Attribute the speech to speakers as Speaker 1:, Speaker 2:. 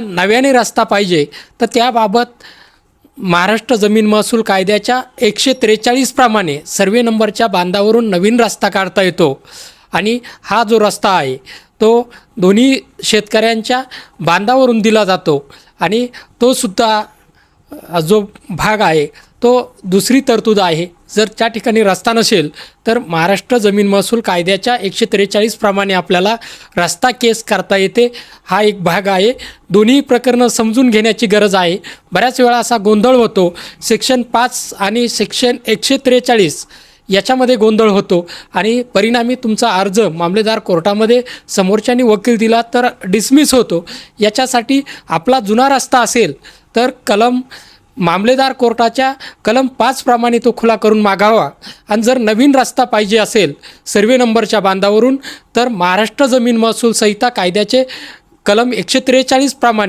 Speaker 1: नव्याने रस्ता पाहिजे तर त्याबाबत महाराष्ट्र जमीन महसूल कायद्याच्या एकशे त्रेचाळीस प्रमाणे सर्वे नंबरच्या बांधावरून नवीन रस्ता काढता येतो. आणि हा जो रस्ता आहे तो दोन्ही शेतकऱ्यांच्या बांधावरून दिला जातो. आणि तो सुद्धा जो भाग आहे तो दुसरी तरतूद आहे. जर त्या ठिकाणी रस्ता नसेल तर महाराष्ट्र जमीन महसूल कायद्याच्या एकशे त्रेचाळीस प्रमाणे आपल्याला रस्ता केस करता येते. हा एक भाग आहे. दोन्ही प्रकरणं समजून घेण्याची गरज आहे. बऱ्याच वेळा असा गोंधळ होतो. सेक्शन पाच आणि सेक्शन एकशे त्रेचाळीस याच्यामध्ये गोंधळ होतो. आणि परिणामी तुमचा अर्ज मामलेदार कोर्टामध्ये समोरच्यानी वकील दिला तर डिसमिस होतो. याच्यासाठी आपला जुना रस्ता असेल तर कलम मामलेदार कोर्टाच्या कलम पाचप्रमाणे तो खुला करून मागावा. आणि जर नवीन रस्ता पाहिजे असेल सर्वे नंबरच्या बांधावरून तर महाराष्ट्र जमीन महसूल संहिता कायद्याचे कलम एकशे त्रेचाळीस प्रमाणे